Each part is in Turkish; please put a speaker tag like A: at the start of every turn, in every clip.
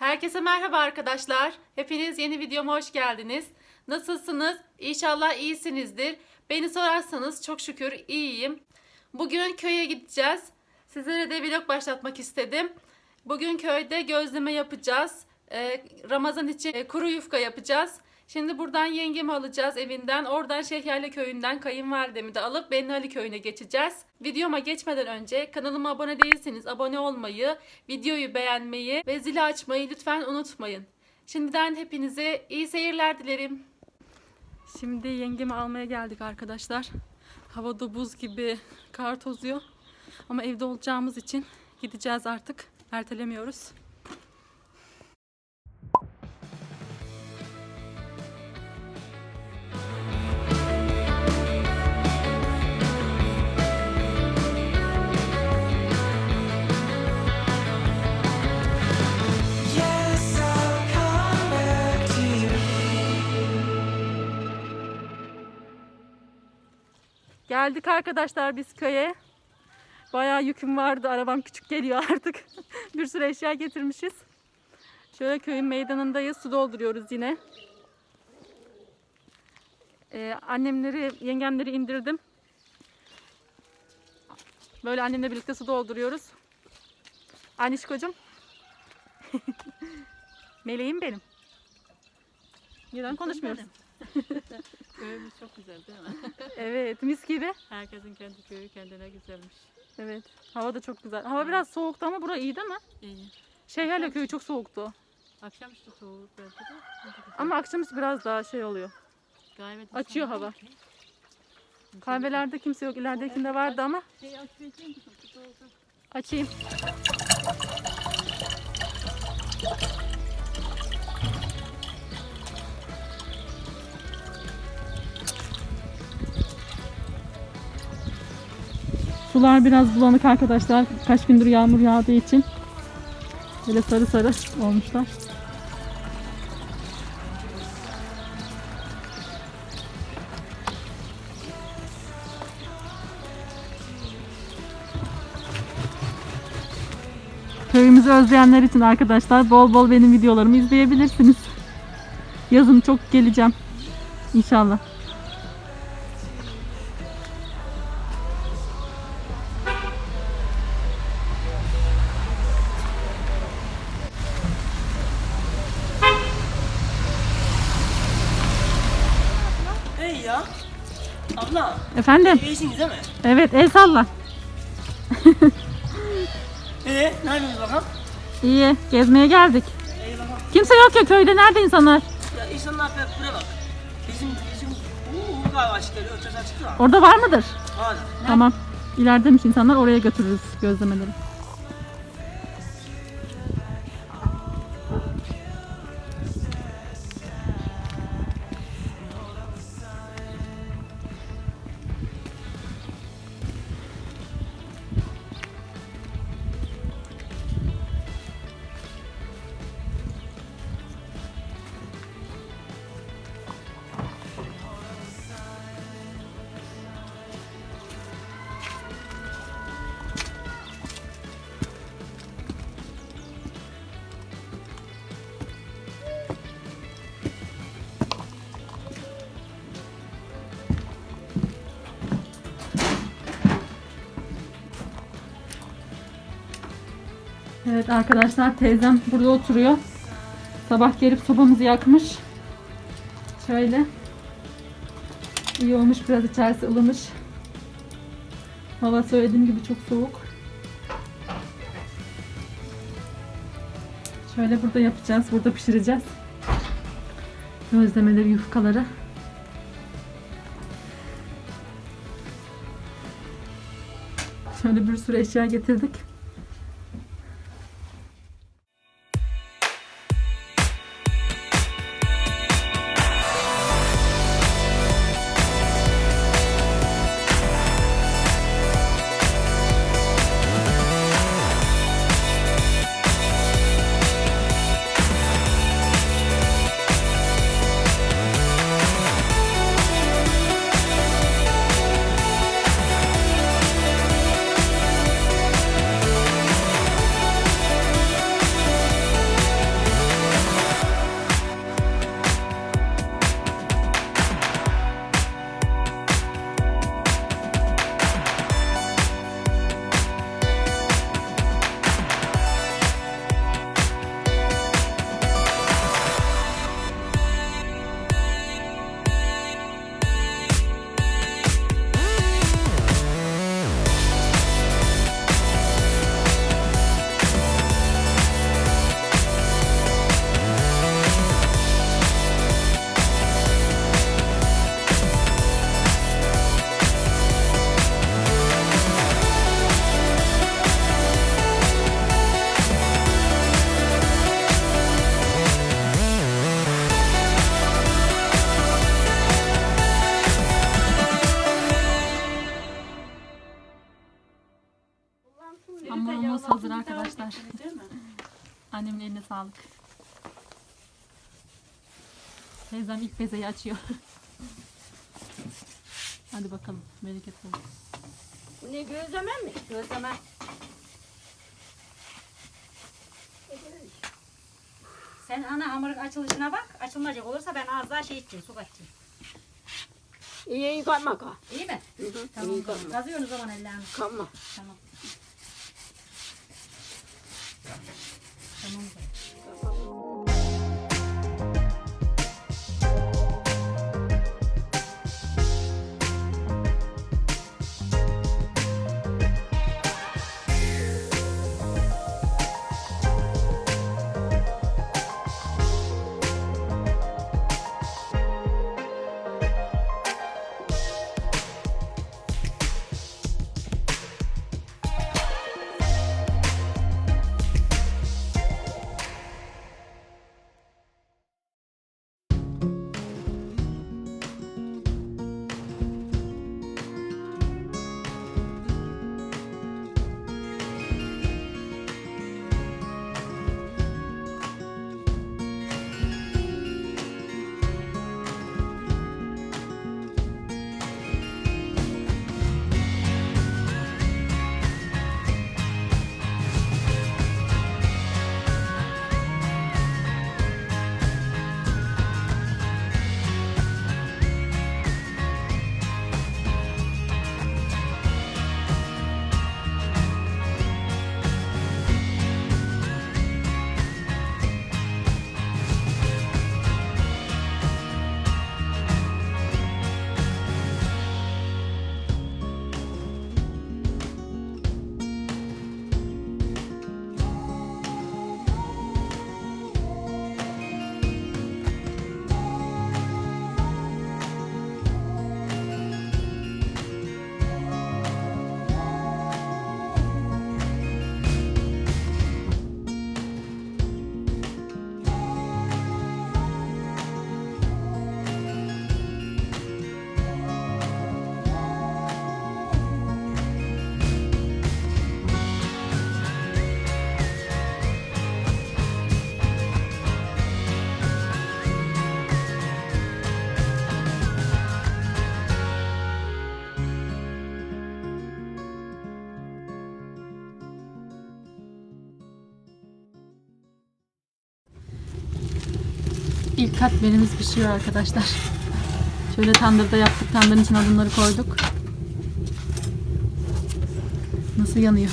A: Herkese merhaba arkadaşlar. Hepiniz yeni videoma hoş geldiniz. Nasılsınız? İnşallah iyisinizdir. Beni sorarsanız çok şükür iyiyim. Bugün köye gideceğiz. Sizlere de vlog başlatmak istedim. Bugün köyde gözleme yapacağız. Ee, Ramazan için e, kuru yufka yapacağız. Şimdi buradan yengemi alacağız evinden. Oradan Şehyerli köyünden kayınvalidemi de alıp Benli köyüne geçeceğiz. Videoma geçmeden önce kanalıma abone değilseniz abone olmayı, videoyu beğenmeyi ve zili açmayı lütfen unutmayın. Şimdiden hepinize iyi seyirler dilerim. Şimdi yengemi almaya geldik arkadaşlar. Havada buz gibi kar tozuyor. Ama evde olacağımız için gideceğiz artık. Ertelemiyoruz. Geldik arkadaşlar biz köye. Bayağı yüküm vardı. Arabam küçük geliyor artık. bir sürü eşya getirmişiz. Şöyle köyün meydanındayız. Su dolduruyoruz yine. Ee, annemleri, yengemleri indirdim. Böyle annemle birlikte su dolduruyoruz. Anişkocuğum. Meleğim benim. Neden konuşmuyoruz?
B: Köyümüz çok güzel değil mi?
A: Evet, mis gibi.
B: Herkesin kendi köyü kendine güzelmiş.
A: Evet. Hava da çok güzel. Hava biraz soğuktu ama bura iyi değil mi?
B: İyi.
A: Şehirle köyü çok soğuktu.
B: Akşamüstü soğuk belki de.
A: Ama akşamüstü biraz daha şey oluyor.
B: De
A: açıyor hava. Kahvelerde kimse yok. İleridekinde vardı ama
B: Şey açmayacağım oldu.
A: açayım. Sular biraz bulanık arkadaşlar. Kaç gündür yağmur yağdığı için. Böyle sarı sarı olmuşlar. Köyümüzü özleyenler için arkadaşlar bol bol benim videolarımı izleyebilirsiniz. Yazın çok geleceğim. İnşallah. Efendim?
C: iyisiniz değil mi?
A: Evet el salla.
C: Ee, ne yapıyorsunuz bakalım?
A: İyi gezmeye geldik.
C: Bakalım.
A: Kimse yok ya köyde nerede insanlar?
C: Ya insanlar hep buraya bak. Bizim, bizim, uuu galiba açık geliyor, ötesi açık var.
A: Orada var mıdır?
C: Hadi.
A: Tamam. İlerideymiş insanlar oraya götürürüz gözlemeleri. Evet arkadaşlar teyzem burada oturuyor. Sabah gelip sobamızı yakmış. Şöyle. İyi olmuş biraz içerisi ılımış. Hava söylediğim gibi çok soğuk. Şöyle burada yapacağız. Burada pişireceğiz. Gözlemeleri, yufkaları. Şöyle bir sürü eşya getirdik. Teyzem ilk bezeyi açıyor. Hadi bakalım. Bereket olsun.
D: Bu ne gözleme mi? Gözleme. Sen ana hamurun açılışına bak. Açılmayacak olursa ben az daha şey içeceğim, su katacağım.
E: İyi yıkanma ka.
D: İyi mi?
E: Tamam.
D: Tamam.
E: İyi yıkanma.
D: Kazıyorsunuz o zaman ellerini.
E: Yıkanma.
D: Tamam. Tamam.
A: İlk katmerimiz pişiyor arkadaşlar. Şöyle tandırda yaptık. Tandırın içine bunları koyduk. Nasıl yanıyor?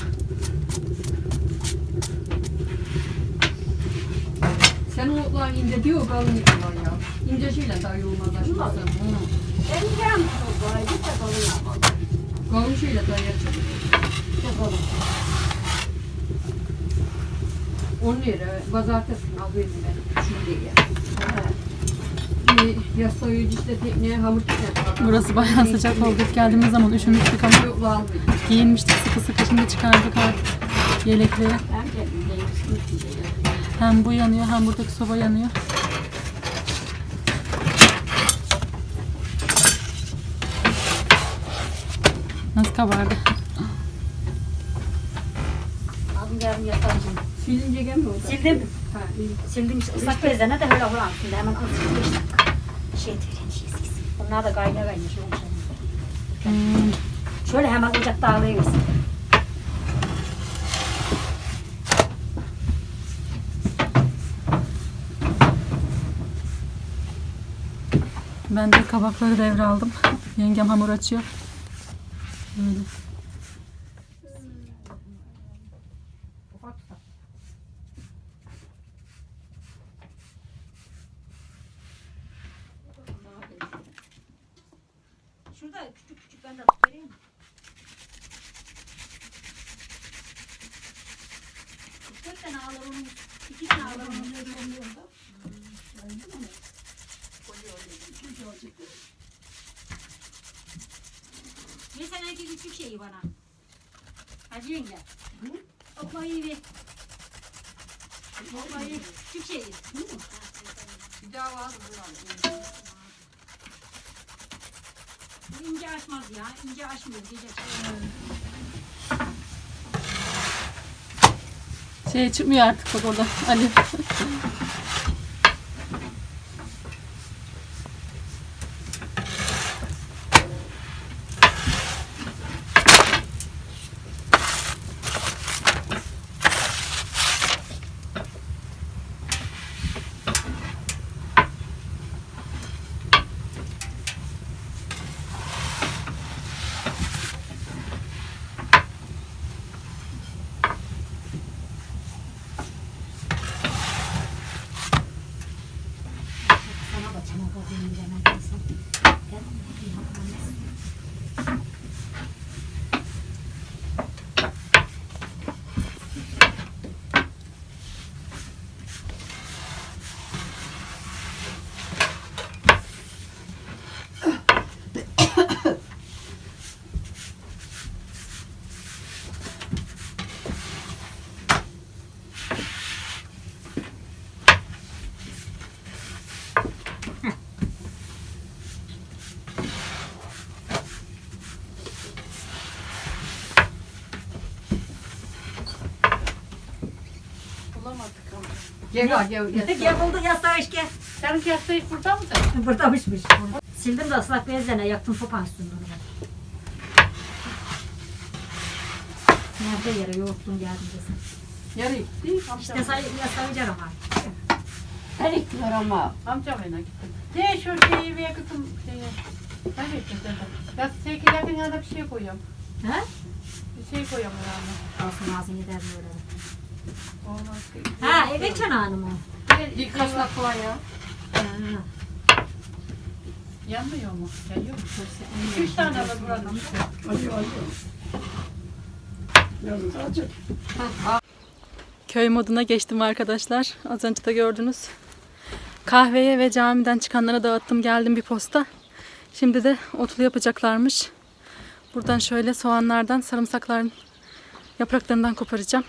F: Sen o ince diyor kalın yapıyorlar ya. İnce şeyle daha yoğurmaz aşkım.
E: En yan var. Bir de kalın yapalım.
F: Kalın şeyle daha yapacak. Onun yere pazartesi alıyorum ben. Diye. Bir yaslayıcı işte tekneye hamur tekneye.
A: Burası bayağı sıcak oldu. İlk geldiğimiz zaman üşümüştük ama
F: almıyor.
A: giyinmiştik sıkı sıkı. Şimdi çıkardık artık yelekleri. Hem bu yanıyor hem buradaki soba yanıyor. Nasıl kabardı?
D: Aldım geldim yatalım.
F: Silince gelmiyor. da.
D: Sildim.
F: Ha, iyi.
D: Sildim işte ıslak bezlerine de öyle olan. Şimdi hemen azıcık beş dakika. Şey teren şey siksin. Bunlar da şey olmuş.
A: Hmm,
D: Şöyle hemen ocakta ağlayıversin.
A: ben de kabakları devraldım. Yengem hamur açıyor. Böyle.
D: Şurada küçük küçük ben de vereyim. Dört tane ağlar onun. iki tane ağlar onun. Mesela ki küçük şeyi bana. Hacı yenge. Okmayı ver. Okmayı küçük şeyi.
F: Bir daha var bunlar.
D: İnce açmaz ya. İnce açmıyor. Gece
A: Şey çıkmıyor artık bak orada. Ali.
D: poco bien,
A: ya no.
F: Gel gel gel. gel.
D: Bulduk yastığı işte.
A: Senin yastığı burada mı da?
D: Buradaymışmış. Sildim de ıslak bezlerine yaktım sopan üstünde ben. Nerede yere yoğurttum geldim desin.
F: Yarı gitti.
D: İşte say yastığı car ama.
E: Her iktiler ama.
A: Amcam evine gittim. De şu şeyi bir kızım şeyi. Ben getirdim. Ya sevgilerden yanına bir şey koyuyorum.
D: He?
A: Bir şey koyuyorum yani.
D: Olsun ağzını gider böyle. Ha evet çanağını mı?
F: İlk kaçmak falan ya.
A: Yanmıyor mu? Yanıyor mu? İki üç tane var burada.
E: Acı acı. Yazık acı.
A: Köy moduna geçtim arkadaşlar. Az önce de gördünüz. Kahveye ve camiden çıkanlara dağıttım geldim bir posta. Şimdi de otlu yapacaklarmış. Buradan şöyle soğanlardan, sarımsakların yapraklarından koparacağım.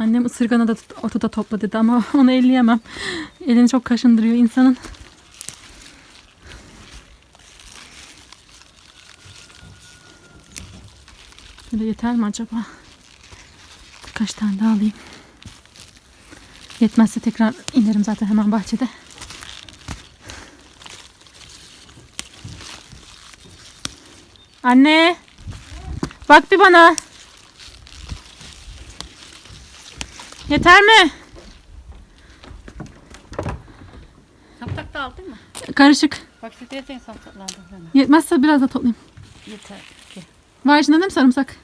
A: Annem ısırgana da da topla dedi ama onu elleyemem. Elini çok kaşındırıyor insanın. Şöyle yeter mi acaba? Birkaç tane daha alayım. Yetmezse tekrar inerim zaten hemen bahçede. Anne! Bak bir bana. Yeter mi?
B: Saptak da aldın mı?
A: Karışık.
B: Bak şu diyeten saptaklardan hemen.
A: Yetmezse biraz da toplayayım.
B: Yeter. ki.
A: Var içinde değil mi sarımsak?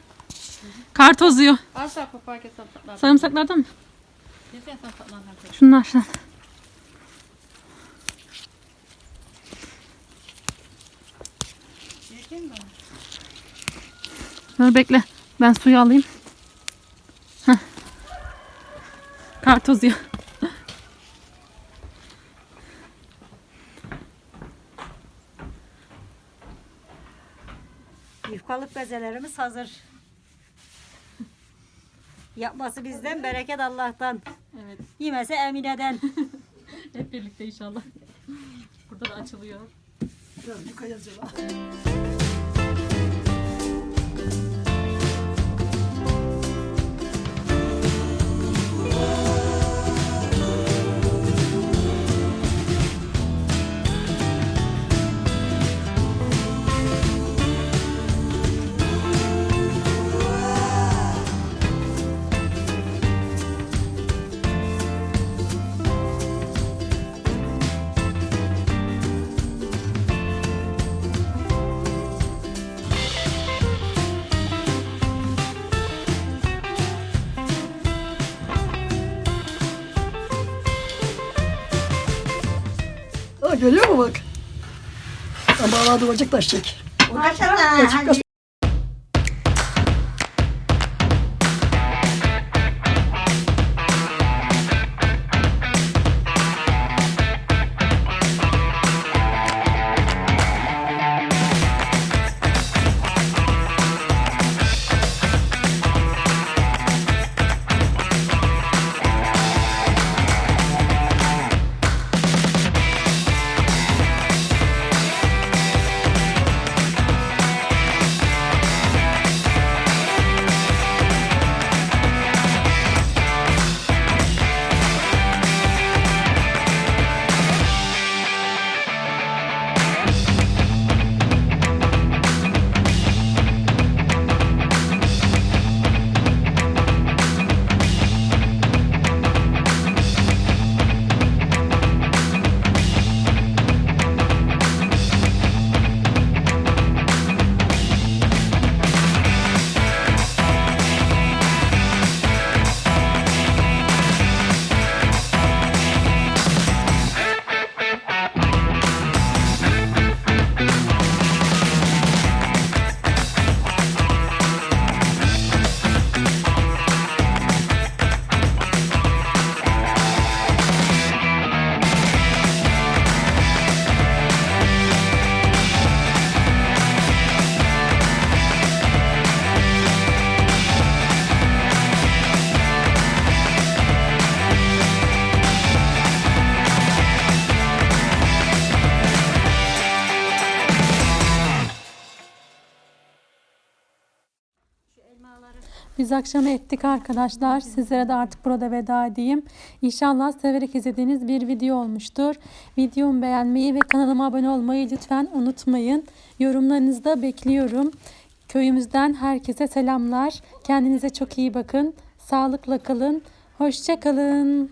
A: Kar tozuyor.
B: Az daha kopar kes saptaklardan.
A: Sarımsaklardan mı?
B: Diyeten saptaklardan. koy.
A: Şunlardan. Dur bekle. Ben suyu alayım. Kar tozuyor.
D: Yufkalık bezelerimiz hazır. Yapması bizden, bereket Allah'tan.
A: Evet.
D: Yemesi Emine'den.
A: Hep birlikte inşallah. Burada da açılıyor.
E: Biraz yıkayacağım.
G: Görüyor musun bak? Ama duvarcık taş çek.
E: Maşallah.
A: Biz akşam ettik arkadaşlar. Sizlere de artık burada veda edeyim. İnşallah severek izlediğiniz bir video olmuştur. Videomu beğenmeyi ve kanalıma abone olmayı lütfen unutmayın. Yorumlarınızı da bekliyorum. Köyümüzden herkese selamlar. Kendinize çok iyi bakın. Sağlıkla kalın. Hoşça kalın.